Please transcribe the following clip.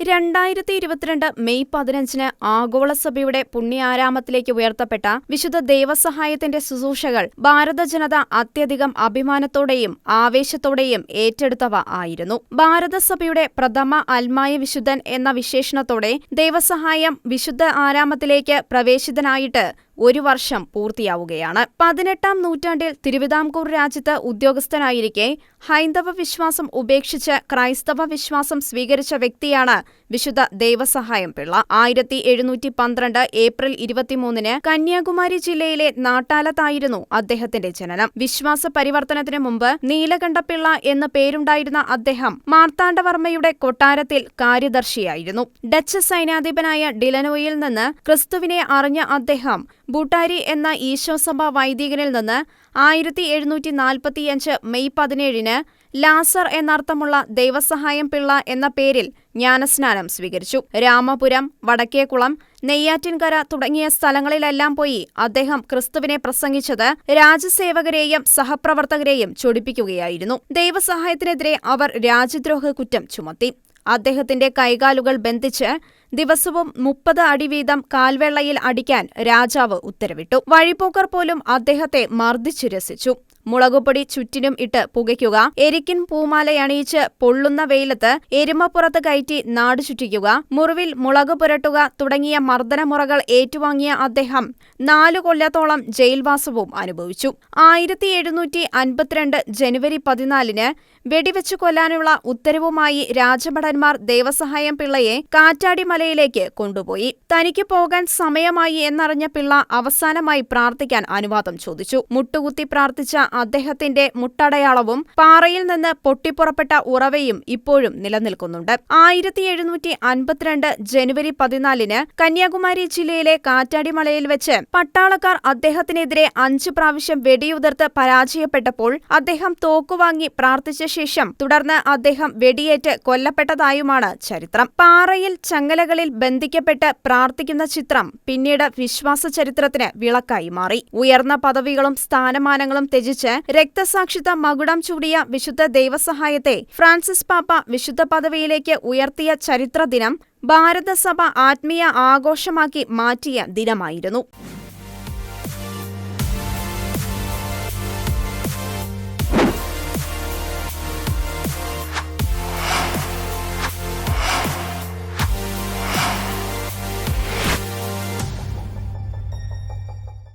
രണ്ടായിരത്തി ഇരുപത്തിരണ്ട് മെയ് പതിനഞ്ചിന് ആഗോളസഭയുടെ പുണ്യാരാമത്തിലേക്ക് ഉയർത്തപ്പെട്ട വിശുദ്ധ ദേവസഹായത്തിന്റെ ശുശ്രൂഷകൾ ഭാരത ജനത അത്യധികം അഭിമാനത്തോടെയും ആവേശത്തോടെയും ഏറ്റെടുത്തവ ആയിരുന്നു. ഭാരതസഭയുടെ പ്രഥമ അൽമായ വിശുദ്ധൻ എന്ന വിശേഷണത്തോടെ ദേവസഹായം വിശുദ്ധ ആരാമത്തിലേക്ക് പ്രവേശിതനായിട്ട് ഒരു വർഷം പൂർത്തിയാവുകയാണ്. പതിനെട്ടാം നൂറ്റാണ്ടിൽ തിരുവിതാംകൂർ രാജ്യത്ത് ഉദ്യോഗസ്ഥനായിരിക്കെ ഹൈന്ദവ വിശ്വാസം ഉപേക്ഷിച്ച് ക്രൈസ്തവ വിശ്വാസം സ്വീകരിച്ച വ്യക്തിയാണ് വിശുദ്ധ ദേവസഹായം പിള്ള. ആയിരത്തി എഴുന്നൂറ്റി പന്ത്രണ്ട് ഏപ്രിൽ ഇരുപത്തിമൂന്നിന് കന്യാകുമാരി ജില്ലയിലെ നാട്ടാലത്തായിരുന്നു അദ്ദേഹത്തിന്റെ ജനനം. വിശ്വാസ പരിവർത്തനത്തിന് മുമ്പ് നീലകണ്ഠപിള്ള എന്ന പേരുണ്ടായിരുന്ന അദ്ദേഹം മാർത്താണ്ഡവർമ്മയുടെ കൊട്ടാരത്തിൽ കാര്യദർശിയായിരുന്നു. ഡച്ച് സൈനാധിപനായ ഡിലനോയിൽ നിന്ന് ക്രിസ്തുവിനെ അറിഞ്ഞ അദ്ദേഹം ബൂട്ടാരി എന്ന ഈശോസഭ വൈദികനിൽ നിന്ന് ആയിരത്തി എഴുന്നൂറ്റി നാൽപ്പത്തിയഞ്ച് മെയ് പതിനേഴിന് ലാസർ എന്നർത്ഥമുള്ള ദൈവസഹായം പിള്ള എന്ന പേരിൽ ജ്ഞാനസ്നാനം സ്വീകരിച്ചു. രാമപുരം വടക്കേക്കുളം നെയ്യാറ്റിൻകര തുടങ്ങിയ സ്ഥലങ്ങളിലെല്ലാം പോയി അദ്ദേഹം ക്രിസ്തുവിനെ പ്രസംഗിച്ചത് രാജസേവകരെയും സഹപ്രവർത്തകരെയും ചൊടിപ്പിക്കുകയായിരുന്നു. ദൈവസഹായത്തിനെതിരെ അവർ രാജ്യദ്രോഹ കുറ്റം ചുമത്തി. അദ്ദേഹത്തിന്റെ കൈകാലുകൾ ബന്ധിച്ച് ദിവസവും മുപ്പത് അടി വീതം കാൽവെള്ളയിൽ അടിക്കാൻ രാജാവ് ഉത്തരവിട്ടു. വഴിപോക്കർ പോലും അദ്ദേഹത്തെ മർദ്ദിച്ചു രസിച്ചു. മുളകുപൊടി ചുറ്റിനും ഇട്ട് പുകയ്ക്കുക. എരിക്കിൻ പൂമാലയണിയിച്ച് പൊള്ളുന്ന വെയിലത്ത് എരുമപ്പുറത്ത് കയറ്റി നാടു ചുറ്റിക്കുക. മുറിവിൽ മുളക് പുരട്ടുക തുടങ്ങിയ മർദ്ദനമുറകൾ ഏറ്റുവാങ്ങിയ അദ്ദേഹം നാലു കൊല്ലത്തോളം ജയിൽവാസവും അനുഭവിച്ചു. ആയിരത്തി എഴുന്നൂറ്റി അൻപത്തിരണ്ട് ജനുവരി പതിനാലിന് വെടിവെച്ചു കൊല്ലാനുള്ള ഉത്തരവുമായി രാജഭടന്മാർ ദേവസഹായം പിള്ളയെ കാറ്റാടിമലയിലേക്ക് കൊണ്ടുപോയി. തനിക്ക് പോകാൻ സമയമായി എന്നറിഞ്ഞ പിള്ള അവസാനമായി പ്രാർത്ഥിക്കാൻ അനുവാദം ചോദിച്ചു. മുട്ടുകുത്തി പ്രാർത്ഥിച്ച അദ്ദേഹത്തിന്റെ മുട്ടടയാളവും പാറയിൽ നിന്ന് പൊട്ടിപ്പുറപ്പെട്ട ഉറവയും ഇപ്പോഴും നിലനിൽക്കുന്നുണ്ട്. ആയിരത്തി എഴുന്നൂറ്റി അൻപത്തിരണ്ട് ജനുവരി പതിനാലിന് കന്യാകുമാരി ജില്ലയിലെ കാറ്റാടിമലയിൽ വെച്ച് പട്ടാളക്കാർ അദ്ദേഹത്തിനെതിരെ അഞ്ച് പ്രാവശ്യം വെടിയുതിർത്ത് പരാജയപ്പെട്ടപ്പോൾ അദ്ദേഹം തോക്കുവാങ്ങി പ്രാർത്ഥിച്ച ശേഷം തുടർന്ന് അദ്ദേഹം വെടിയേറ്റ് കൊല്ലപ്പെട്ടതായുമാണ് ചരിത്രം. പാറയിൽ ചങ്ങലകളിൽ ബന്ധിക്കപ്പെട്ട് പ്രാർത്ഥിക്കുന്ന ചിത്രം പിന്നീട് വിശ്വാസ ചരിത്രത്തിന് വിളക്കായി മാറി. ഉയർന്ന പദവികളും സ്ഥാനമാനങ്ങളും ത്യജിച്ച് രക്തസാക്ഷിത്വ മകുടം ചൂടിയ വിശുദ്ധ ദൈവസഹായത്തെ ഫ്രാൻസിസ് പാപ്പ വിശുദ്ധ പദവിയിലേക്ക് ഉയർത്തിയ ചരിത്ര ദിനം ഭാരതസഭ ആത്മീയ ആഘോഷമാക്കി മാറ്റിയ ദിനമായിരുന്നു.